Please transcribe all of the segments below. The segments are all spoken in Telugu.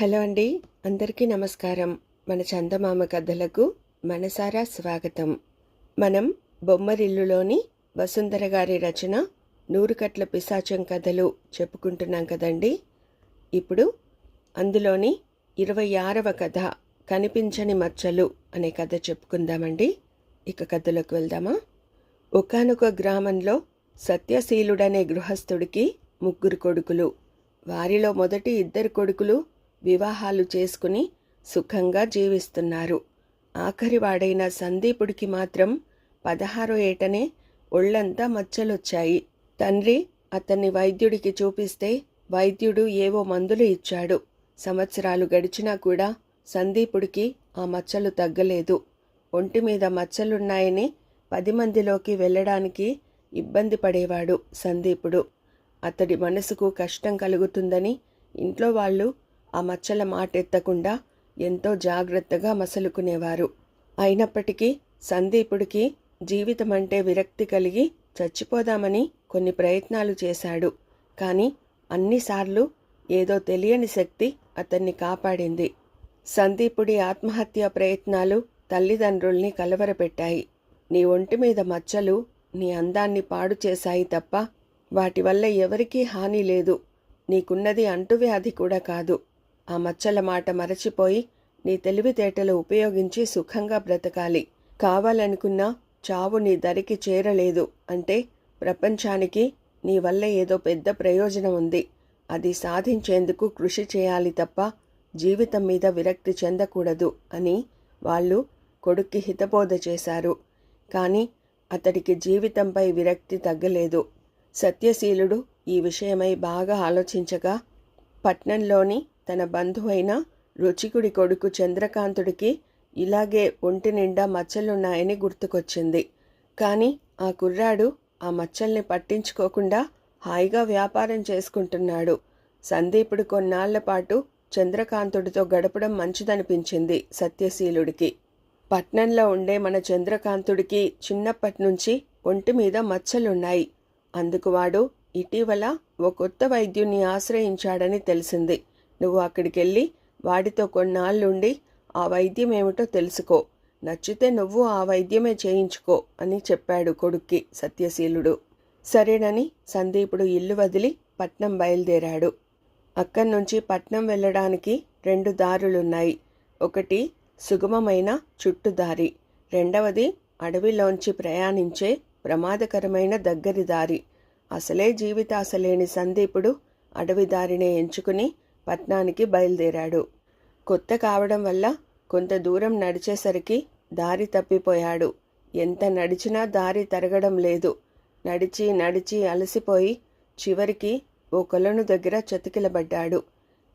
హలో అండి. అందరికీ నమస్కారం. మన చందమామ కథలకు మనసారా స్వాగతం. మనం బొమ్మరిల్లులోని వసుంధర గారి రచన నూరుకట్ల పిశాచం కథలు చెప్పుకుంటున్నాం కదండి. ఇప్పుడు అందులోని ఇరవై ఆరవ కథ కనిపించని మచ్చలు అనే కథ చెప్పుకుందామండి. ఇక కథలోకి వెళ్దామా? ఒకానొక గ్రామంలో సత్యశీలుడనే గృహస్థుడికి ముగ్గురు కొడుకులు. వారిలో మొదటి ఇద్దరు కొడుకులు వివాహాలు చేసుకుని సుఖంగా జీవిస్తున్నారు. ఆఖరివాడైన సందీపుడికి మాత్రం పదహారో ఏటనే ఒళ్ళంతా మచ్చలొచ్చాయి. తండ్రి అతన్ని వైద్యుడికి చూపిస్తే వైద్యుడు ఏవో మందులు ఇచ్చాడు. సంవత్సరాలు గడిచినా కూడా సందీపుడికి ఆ మచ్చలు తగ్గలేదు. ఒంటి మీద మచ్చలున్నాయని పది మందిలోకి వెళ్ళడానికి ఇబ్బంది పడేవాడు సందీపుడు. అతడి మనసుకు కష్టం కలుగుతుందని ఇంట్లో వాళ్ళు ఆ మచ్చల మాటెత్తకుండా ఎంతో జాగ్రత్తగా మసలుకునేవారు. అయినప్పటికీ సందీపుడికి జీవితం అంటే విరక్తి కలిగి చచ్చిపోదామని కొన్ని ప్రయత్నాలు చేశాడు. కానీ అన్నిసార్లు ఏదో తెలియని శక్తి అతన్ని కాపాడింది. సందీపుడి ఆత్మహత్య ప్రయత్నాలు తల్లిదండ్రుల్ని కలవరపెట్టాయి. నీ ఒంటి మీద మచ్చలు నీ అందాన్ని పాడు చేశాయి తప్ప వాటి వల్ల ఎవరికీ హాని లేదు. నీకున్నది అంటువ్యాధి కూడా కాదు. ఆ మచ్చల మాట మరచిపోయి నీ తెలివితేటలు ఉపయోగించి సుఖంగా బ్రతకాలి. కావాలనుకున్నా చావు నీ దరికి చేరలేదు అంటే ప్రపంచానికి నీ వల్ల ఏదో పెద్ద ప్రయోజనం ఉంది. అది సాధించేందుకు కృషి చేయాలి తప్ప జీవితం మీద విరక్తి చెందకూడదు అని వాళ్ళు కొడుక్కి హితబోధ చేశారు. కానీ అతడికి జీవితంపై విరక్తి తగ్గలేదు. సత్యశీలుడు ఈ విషయమై బాగా ఆలోచించగా పట్నంలోని తన బంధువైన రుచికుడి కొడుకు చంద్రకాంతుడికి ఇలాగే ఒంటి నిండా మచ్చలున్నాయని గుర్తుకొచ్చింది. కానీ ఆ కుర్రాడు ఆ మచ్చల్ని పట్టించుకోకుండా హాయిగా వ్యాపారం చేసుకుంటున్నాడు. సందీపుడు కొన్నాళ్ళ పాటు చంద్రకాంతుడితో గడపడం మంచిదనిపించింది సత్యశీలుడికి. పట్నంలో ఉండే మన చంద్రకాంతుడికి చిన్నప్పటి నుంచి ఒంటి మీద మచ్చలున్నాయి. అందుకు వాడు ఇటీవల ఓ కొత్త వైద్యుణ్ణి ఆశ్రయించాడని తెలిసింది. నువ్వు అక్కడికెళ్ళి వాడితో కొన్నాళ్ళుండి ఆ వైద్యం ఏమిటో తెలుసుకో. నచ్చితే నువ్వు ఆ వైద్యమే చేయించుకో అని చెప్పాడు కొడుక్కి సత్యశీలుడు. సరేనని సందీపుడు ఇల్లు వదిలి పట్నం బయలుదేరాడు. అక్కడి నుంచి పట్నం వెళ్ళడానికి రెండు దారులున్నాయి. ఒకటి సుగమమైన చుట్టుదారి రెండవది అడవిలోంచి ప్రయాణించే ప్రమాదకరమైన దగ్గరి దారి. అసలే జీవితాసలేని సందీపుడు అడవి దారినే ఎంచుకుని పట్నానికి బయలుదేరాడు. కొత్త కావడం వల్ల కొంత దూరం నడిచేసరికి దారి తప్పిపోయాడు. ఎంత నడిచినా దారి తరగడం లేదు. నడిచి నడిచి అలసిపోయి చివరికి ఓ కొలను దగ్గర చతికిలబడ్డాడు.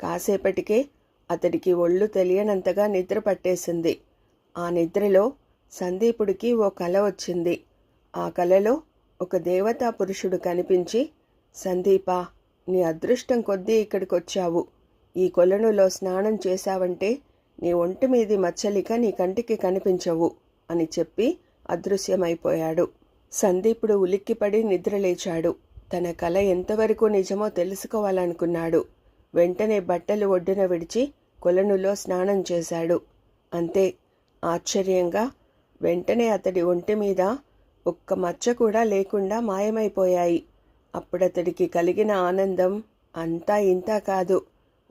కాసేపటికే అతడికి ఒళ్ళు తెలియనంతగా నిద్ర పట్టేసింది. ఆ నిద్రలో సందీపుడికి ఓ కల వచ్చింది. ఆ కలలో ఒక దేవతా పురుషుడు కనిపించి సందీపా నీ అదృష్టం కొద్దీ ఇక్కడికొచ్చావు. ఈ కొలనులో స్నానం చేశావంటే నీ ఒంటి మీది మచ్చలిక నీ కంటికి కనిపించవు అని చెప్పి అదృశ్యమైపోయాడు. సందీపుడు ఉలిక్కిపడి నిద్రలేచాడు తన కల ఎంతవరకు నిజమో తెలుసుకోవాలనుకున్నాడు. వెంటనే బట్టలు ఒడ్డున విడిచి కొలనులో స్నానం చేశాడు. అంతే ఆశ్చర్యంగా వెంటనే అతడి ఒంటి మీద ఒక్క మచ్చ కూడా లేకుండా మాయమైపోయాయి. అప్పుడతడికి కలిగిన ఆనందం అంతా ఇంతా కాదు.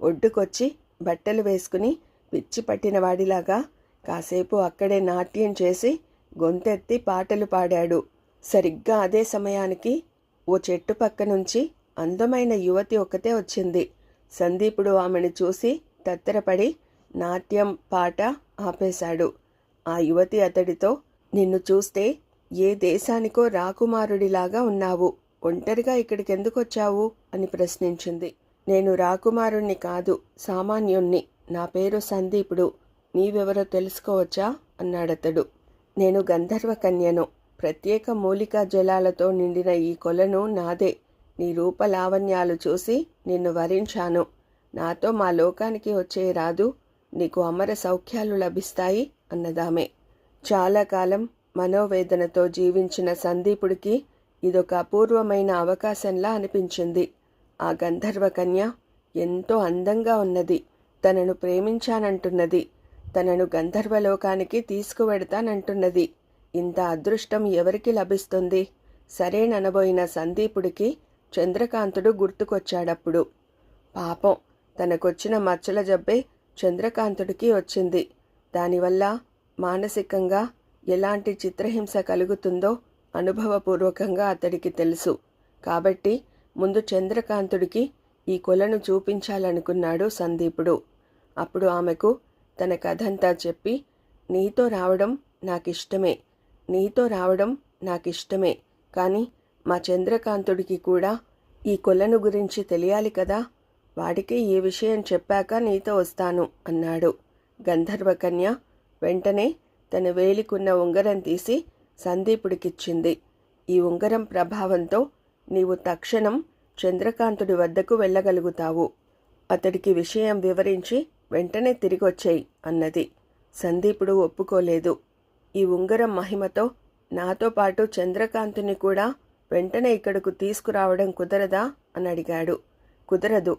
ఒడ్డుకొచ్చి బట్టలు వేసుకుని పిచ్చి పట్టినవాడిలాగా కాసేపు అక్కడే నాట్యం చేసి గొంతెత్తి పాటలు పాడాడు. సరిగ్గా అదే సమయానికి ఓ చెట్టు పక్క నుంచి అందమైన యువతి ఒకతే వచ్చింది. సందీపుడు ఆమెను చూసి తత్తరపడి నాట్యం పాట ఆపేశాడు. ఆ యువతి అతడితో నిన్ను చూస్తే ఏ దేశానికో రాకుమారుడిలాగా ఉన్నావు. ఒంటరిగా ఇక్కడికెందుకొచ్చావు? అని ప్రశ్నించింది. నేను రాకుమారుణ్ణి కాదు సామాన్యుణ్ణి. నా పేరు సందీపుడు. నీవెవరో తెలుసుకోవచ్చా? అన్నాడతడు. నేను గంధర్వ కన్యను ప్రత్యేక మూలికా జలాలతో నిండిన ఈ కొలను నాదే. నీ రూపలావణ్యాలు చూసి నిన్ను వరించాను. నాతో మా లోకానికి వచ్చే రాదు. నీకు అమర సౌఖ్యాలు లభిస్తాయి అన్నదామే. చాలా కాలం మనోవేదనతో జీవించిన సందీపుడికి ఇదొక అపూర్వమైన అవకాశంలా అనిపించింది. ఆ గంధర్వ కన్య ఎంతో అందంగా ఉన్నది. తనను ప్రేమించానంటున్నది. తనను గంధర్వలోకానికి తీసుకువెడతానంటున్నది. ఇంత అదృష్టం ఎవరికి లభిస్తుంది? సరేననబోయిన సందీపుడికి చంద్రకాంతుడు గుర్తుకొచ్చాడప్పుడు. పాపం తనకొచ్చిన మచ్చల జబ్బే చంద్రకాంతుడికి వచ్చింది. దానివల్ల మానసికంగా ఎలాంటి చిత్రహింస కలుగుతుందో అనుభవపూర్వకంగా అతడికి తెలుసు. కాబట్టి ముందు చంద్రకాంతుడికి ఈ కొలను చూపించాలనుకున్నాడు సందీపుడు. అప్పుడు ఆమెకు తన కథంతా చెప్పి నీతో రావడం నాకిష్టమే నీతో రావడం నాకిష్టమే కానీ మా చంద్రకాంతుడికి కూడా ఈ కొలను గురించి తెలియాలి కదా వాడికి ఈ విషయం చెప్పాక నీతో వస్తాను అన్నాడు. గంధర్వకన్య వెంటనే తన వేలికున్న ఉంగరం తీసి సందీపుడికిచ్చింది. ఈ ఉంగరం ప్రభావంతో నీవు తక్షణం చంద్రకాంతుడి వద్దకు వెళ్ళగలుగుతావు. అతడికి విషయం వివరించి వెంటనే తిరిగొచ్చేయి అన్నది. సందీపుడు ఒప్పుకోలేదు. ఈ ఉంగరం మహిమతో నాతో పాటు చంద్రకాంతుని కూడా వెంటనే ఇక్కడకు తీసుకురావడం కుదరదా అని అడిగాడు. కుదరదు.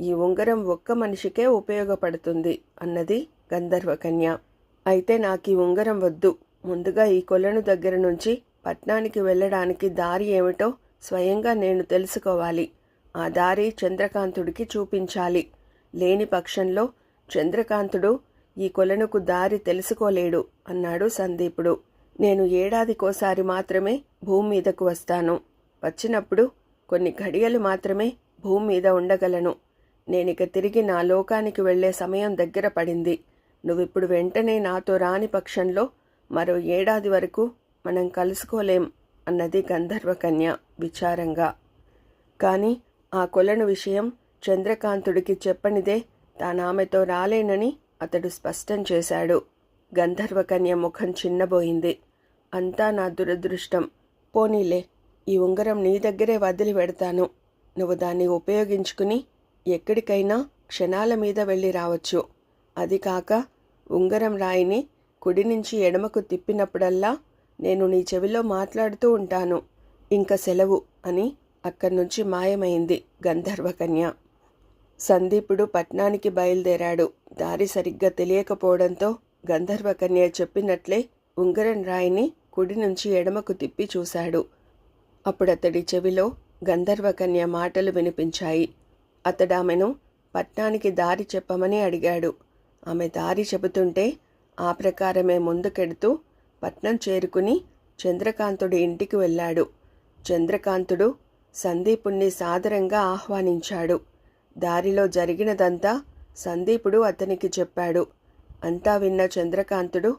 ఈ ఉంగరం ఒక్క మనిషికే ఉపయోగపడుతుంది అన్నది గంధర్వకన్య. అయితే నాకు ఈ ఉంగరం వద్దు. ముందుగా ఈ కొలను దగ్గర నుంచి పట్నానికి వెళ్ళడానికి దారి ఏమిటో స్వయంగా నేను తెలుసుకోవాలి. ఆ దారి చంద్రకాంతుడికి చూపించాలి. లేని పక్షంలో చంద్రకాంతుడు ఈ కొలనుకు దారి తెలుసుకోలేడు అన్నాడు సందీపుడు. నేను ఏడాదికోసారి మాత్రమే భూమి మీదకు వస్తాను. వచ్చినప్పుడు కొన్ని ఘడియలు మాత్రమే భూమి మీద ఉండగలను. నేనిక తిరిగి నా లోకానికి వెళ్ళే సమయం దగ్గర పడింది. నువ్విప్పుడు వెంటనే నాతో రాని పక్షంలో మరో ఏడాది వరకు మనం కలుసుకోలేం అన్నది గంధర్వకన్య. విచారంగా. కానీ ఆ కొలను విషయం చంద్రకాంతుడికి చెప్పనిదే తానామెతో రాలేనని అతడు స్పష్టం చేశాడు. గంధర్వకన్య ముఖం చిన్నబోయింది. అంతా నా దురదృష్టం. పోనీలే ఈ ఉంగరం నీ దగ్గరే వదిలి పెడతాను. నువ్వు దాన్ని ఉపయోగించుకుని ఎక్కడికైనా క్షణాల మీద వెళ్ళి రావచ్చు. అది కాక ఉంగరం రాయిని కుడి నుంచి ఎడమకు తిప్పినప్పుడల్లా నేను నీ చెవిలో మాట్లాడుతూ ఉంటాను. ఇంక సెలవు అని అక్కడి నుంచి మాయమైంది గంధర్వకన్య. సందీపుడు పట్నానికి బయలుదేరాడు. దారి సరిగ్గా తెలియకపోవడంతో గంధర్వకన్య చెప్పినట్లే ఉంగరం రాయిని కుడి నుంచి ఎడమకు తిప్పి చూశాడు. అప్పుడతడి చెవిలో గంధర్వకన్య మాటలు వినిపించాయి. అతడామెను పట్నానికి దారి చెప్పమని అడిగాడు. ఆమె దారి చెబుతుంటే ఆ ప్రకారమే ముందుకెడుతూ పట్నం చేరుకుని చంద్రకాంతుడి ఇంటికి వెళ్ళాడు. చంద్రకాంతుడు సందీపుణ్ణి సాదరంగా ఆహ్వానించాడు. దారిలో జరిగినదంతా సందీపుడు అతనికి చెప్పాడు. అంతా విన్న చంద్రకాంతుడు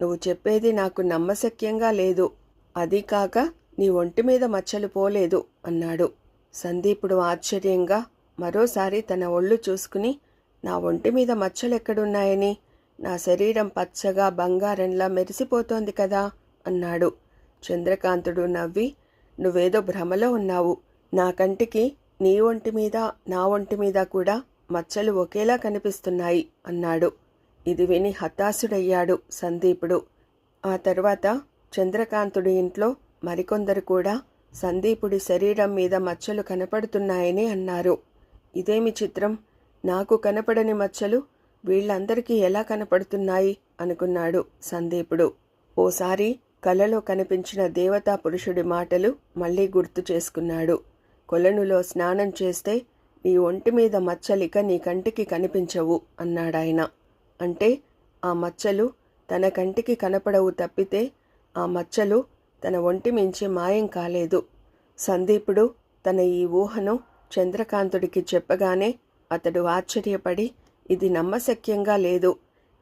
నువ్వు చెప్పేది నాకు నమ్మశక్యంగా లేదు. అదీ కాక నీ ఒంటి మీద మచ్చలు పోలేదు అన్నాడు. సందీపుడు ఆశ్చర్యంగా మరోసారి తన ఒళ్ళు చూసుకుని నా ఒంటి మీద మచ్చలెక్కడున్నాయని? నా శరీరం పచ్చగా బంగారంలా మెరిసిపోతోంది కదా అన్నాడు. చంద్రకాంతుడు నవ్వి నువ్వేదో భ్రమలో ఉన్నావు. నా కంటికి నీ ఒంటి మీద నా ఒంటి మీద కూడా మచ్చలు ఒకేలా కనిపిస్తున్నాయి అన్నాడు. ఇది విని హతాశుడయ్యాడు సందీపుడు. ఆ తర్వాత చంద్రకాంతుడి ఇంట్లో మరికొందరు కూడా సందీపుడి శరీరం మీద మచ్చలు కనపడుతున్నాయని అన్నారు. ఇదేమి చిత్రం? నాకు కనపడని మచ్చలు వీళ్ళందరికీ ఎలా కనపడుతున్నాయి? అనుకున్నాడు సందీపుడు. ఓసారి కలలో కనిపించిన దేవతా పురుషుడి మాటలు మళ్ళీ గుర్తు చేసుకున్నాడు. కొలనులో స్నానం చేస్తే నీ ఒంటి మీద మచ్చలిక నీ కంటికి కనిపించవు అన్నాడాయన. అంటే ఆ మచ్చలు తన కంటికి కనపడవు తప్పితే ఆ మచ్చలు తన ఒంటి మించి మాయం కాలేదు. సందీపుడు తన ఈ ఊహను చంద్రకాంతుడికి చెప్పగానే అతడు ఆశ్చర్యపడి ఇది నమ్మశక్యంగా లేదు.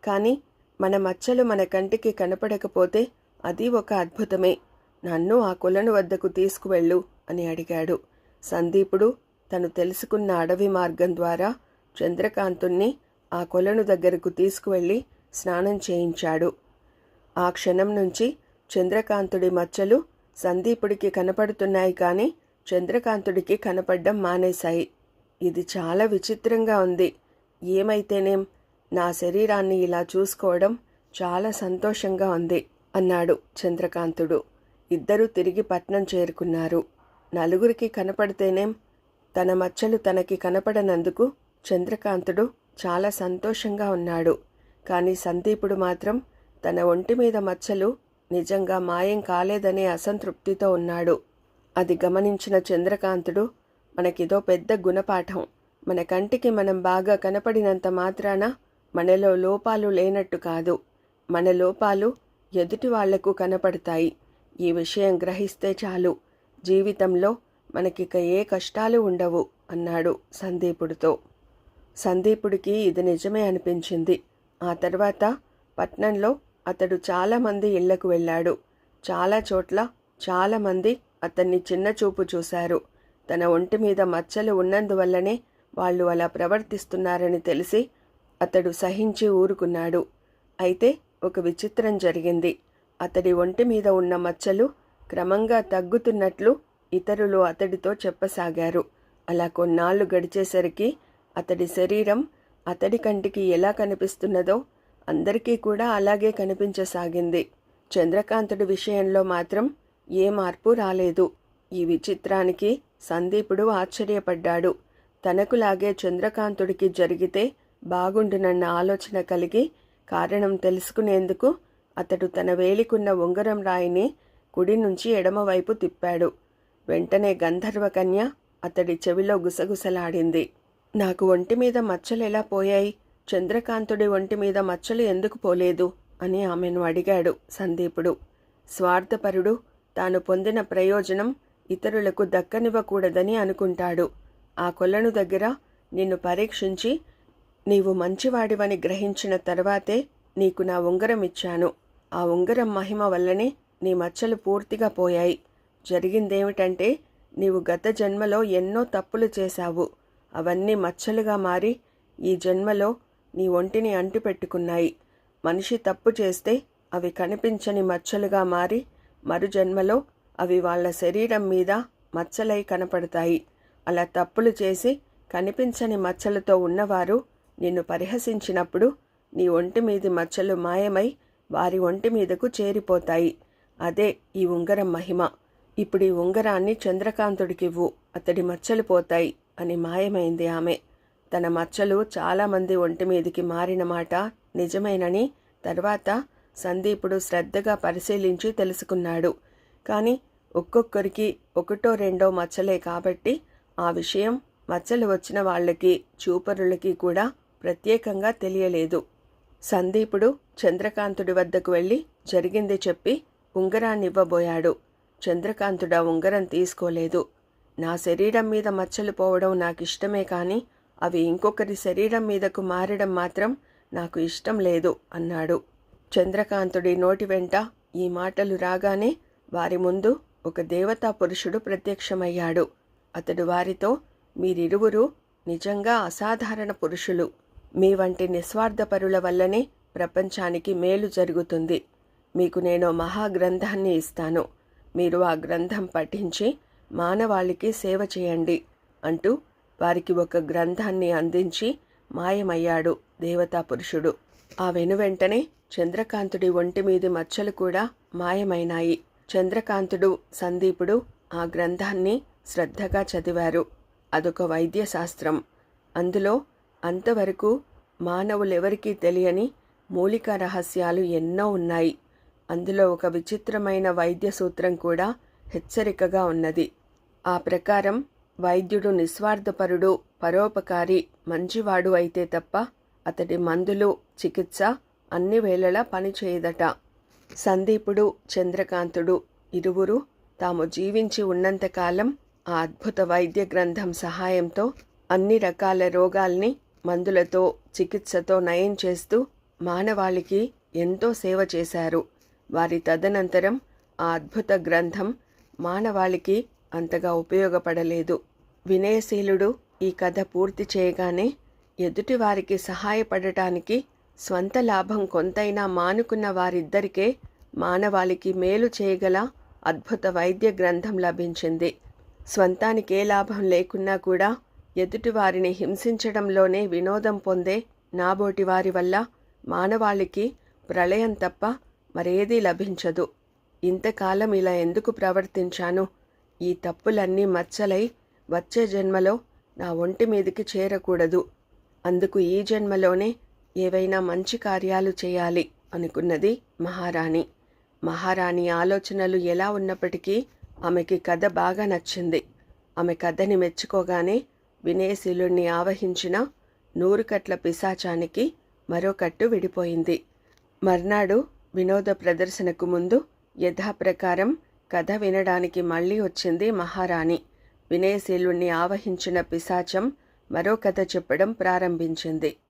కానీ మన మచ్చలు మన కంటికి కనపడకపోతే అది ఒక అద్భుతమే. నన్ను ఆ కొలను వద్దకు తీసుకువెళ్ళు అని అడిగాడు. సందీపుడు తను తెలుసుకున్న అడవి మార్గం ద్వారా చంద్రకాంతుణ్ణి ఆ కొలను దగ్గరకు తీసుకువెళ్ళి స్నానం చేయించాడు. ఆ క్షణం నుంచి చంద్రకాంతుడి మచ్చలు సందీపుడికి కనపడుతున్నాయి కానీ చంద్రకాంతుడికి కనపడ్డం మానేశాయి. ఇది చాలా విచిత్రంగా ఉంది. ఏమైతేనేం? నా శరీరాన్ని ఇలా చూసుకోవడం చాలా సంతోషంగా ఉంది. అన్నాడు చంద్రకాంతుడు. ఇద్దరూ తిరిగి పట్నం చేరుకున్నారు. నలుగురికి కనపడితేనేం తన మచ్చలు తనకి కనపడనందుకు చంద్రకాంతుడు చాలా సంతోషంగా ఉన్నాడు. కానీ సందీపుడు మాత్రం తన ఒంటి మీద మచ్చలు నిజంగా మాయం కాలేదనే అసంతృప్తితో ఉన్నాడు. అది గమనించిన చంద్రకాంతుడు మనకిదో పెద్ద గుణపాఠం. మన కంటికి మనం బాగా కనపడినంత మాత్రాన మనలో లోపాలు లేనట్టు కాదు. మన లోపాలు ఎదుటి వాళ్ళకు కనపడతాయి. ఈ విషయం గ్రహిస్తే చాలు. జీవితంలో మనకిక ఏ కష్టాలు ఉండవు అన్నాడు సందీపుడితో. సందీపుడికి ఇది నిజమే అనిపించింది. ఆ తర్వాత పట్నంలో అతడు చాలామంది ఇళ్ళకు వెళ్ళాడు. చాలా చోట్ల చాలామంది అతన్ని చిన్న చూపు చూశారు. తన ఒంటి మీద మచ్చలు ఉన్నందువల్లనే వాళ్ళు అలా ప్రవర్తిస్తున్నారని తెలిసి అతడు సహించి ఊరుకున్నాడు. అయితే ఒక విచిత్రం జరిగింది. అతడి ఒంటి మీద ఉన్న మచ్చలు క్రమంగా తగ్గుతున్నట్లు ఇతరులు అతడితో చెప్పసాగారు. అలా కొన్నాళ్ళు గడిచేసరికి అతడి శరీరం అతడి కంటికి ఎలా కనిపిస్తున్నదో అందరికీ కూడా అలాగే కనిపించసాగింది. చంద్రకాంతుడి విషయంలో మాత్రం ఏ మార్పు రాలేదు. ఈ విచిత్రానికి సందీపుడు ఆశ్చర్యపడ్డాడు. తనకులాగే చంద్రకాంతుడికి జరిగితే బాగుండునన్న ఆలోచన కలిగి కారణం తెలుసుకునేందుకు అతడు తన వేలికున్న ఉంగరం రాయిని కుడి నుంచి ఎడమవైపు తిప్పాడు. వెంటనే గంధర్వకన్య అతడి చెవిలో గుసగుసలాడింది. నాకు ఒంటి మీద మచ్చలు ఎలా పోయాయి? చంద్రకాంతుడి ఒంటి మీద మచ్చలు ఎందుకు పోలేదు? అని ఆమెను అడిగాడు సందీపుడు. స్వార్థపరుడు తాను పొందిన ప్రయోజనం ఇతరులకు దక్కనివ్వకూడదని అనుకుంటాడు. ఆ కొలను దగ్గర నిన్ను పరీక్షించి నీవు మంచివాడివని గ్రహించిన తర్వాతే నీకు నా ఉంగరం ఇచ్చాను. ఆ ఉంగరం మహిమ వల్లనే నీ మచ్చలు పూర్తిగా పోయాయి. జరిగిందేమిటంటే నీవు గత జన్మలో ఎన్నో తప్పులు చేశావు. అవన్నీ మచ్చలుగా మారి ఈ జన్మలో నీ ఒంటిని అంటిపెట్టుకున్నాయి. మనిషి తప్పు చేస్తే అవి కనిపించని మచ్చలుగా మారి మరు జన్మలో అవి వాళ్ళ శరీరం మీద మచ్చలై కనపడతాయి. అలా తప్పులు చేసి కనిపించని మచ్చలతో ఉన్నవారు నిన్ను పరిహసించినప్పుడు నీ ఒంటి మీది మచ్చలు మాయమై వారి ఒంటి మీదకు చేరిపోతాయి. అదే ఈ ఉంగరం మహిమ. ఇప్పుడు ఈ ఉంగరాన్ని చంద్రకాంతుడికివ్వు అతడి మచ్చలు పోతాయి అని మాయమైంది ఆమె. తన మచ్చలు చాలామంది ఒంటి మీదికి మారిన మాట నిజమేనని తర్వాత సందీపుడు శ్రద్ధగా పరిశీలించి తెలుసుకున్నాడు. కానీ ఒక్కొక్కరికి ఒకటో రెండో మచ్చలే కాబట్టి ఆ విషయం మచ్చలు వచ్చిన వాళ్ళకి చూపరులకి కూడా ప్రత్యేకంగా తెలియలేదు. సందీపుడు చంద్రకాంతుడి వద్దకు వెళ్ళి జరిగింది చెప్పి ఉంగరాన్నివ్వబోయాడు. చంద్రకాంతుడా చంద్రకాంతుడు ఆ ఉంగరం తీసుకోలేదు. నా శరీరం మీద మచ్చలు పోవడం నాకు ఇష్టమే కానీ అవి ఇంకొకరి శరీరం మీదకు మారడం మాత్రం నాకు ఇష్టం లేదు అన్నాడు. చంద్రకాంతుడి నోటి వెంట ఈ మాటలు రాగానే వారి ముందు ఒక దేవతా పురుషుడు ప్రత్యక్షమయ్యాడు. అతడు వారితో మీరిరువురు నిజంగా అసాధారణ పురుషులు. మీ వంటి నిస్వార్థపరుల వల్లనే ప్రపంచానికి మేలు జరుగుతుంది. మీకు నేను మహాగ్రంథాన్ని ఇస్తాను. మీరు ఆ గ్రంథం పఠించి మానవాళికి సేవ చేయండి అంటూ వారికి ఒక గ్రంథాన్ని అందించి మాయమయ్యాడు దేవతా పురుషుడు. ఆ వెనువెంటనే చంద్రకాంతుడి ఒంటి మీది మచ్చలు కూడా మాయమైనాయి. చంద్రకాంతుడు సందీపుడు ఆ గ్రంథాన్ని శ్రద్ధగా చదివారు. అదొక వైద్యశాస్త్రం. అందులో అంతవరకు మానవులెవరికీ తెలియని మూలిక రహస్యాలు ఎన్నో ఉన్నాయి. అందులో ఒక విచిత్రమైన వైద్య సూత్రం కూడా హెచ్చరికగా ఉన్నది. ఆ ప్రకారం వైద్యుడు నిస్వార్థపరుడు పరోపకారి మంచివాడు అయితే తప్ప అతడి మందులు చికిత్స అన్ని వేళలా పనిచేయదట సందీపుడు చంద్రకాంతుడు ఇరువురు తాము జీవించి ఉన్నంతకాలం ఆ అద్భుత వైద్య గ్రంథం సహాయంతో అన్ని రకాల రోగాల్ని మందులతో చికిత్సతో నయం చేస్తూ మానవాళికి ఎంతో సేవ చేశారు. వారి తదనంతరం ఆ అద్భుత గ్రంథం మానవాళికి అంతగా ఉపయోగపడలేదు. వినయశీలుడు ఈ కథ పూర్తి చేయగానే ఎదుటి వారికి సహాయపడటానికి స్వంత లాభం కొంతైనా మానుకున్న వారిద్దరికే మానవాళికి మేలు చేయగల అద్భుత వైద్య గ్రంథం లభించింది. స్వంతానికే లాభం లేకున్నా కూడా ఎదుటివారిని హింసించడంలోనే వినోదం పొందే నాబోటి వారి వల్ల మానవాళికి ప్రళయం తప్ప మరేదీ లభించదు. ఇంతకాలం ఇలా ఎందుకు ప్రవర్తించాను? ఈ తప్పులన్నీ మచ్చలై వచ్చే జన్మలో నా ఒంటి మీదికి చేరకూడదు. అందుకు ఈ జన్మలోనే ఏవైనా మంచి కార్యాలు చేయాలి అనుకున్నది మహారాణి. మహారాణి ఆలోచనలు ఎలా ఉన్నప్పటికీ ఆమెకి కథ బాగా నచ్చింది. ఆమె కథని మెచ్చుకోగానే వినయశీలుణ్ణి ఆవహించిన నూరుకట్ల పిశాచానికి మరో కట్టు విడిపోయింది. మర్నాడు వినోద ప్రదర్శనకు ముందు యథాప్రకారం కథ వినడానికి మళ్ళీ వచ్చింది మహారాణి. వినయశీలుణ్ణి ఆవహించిన పిశాచం మరో కథ చెప్పడం ప్రారంభించింది.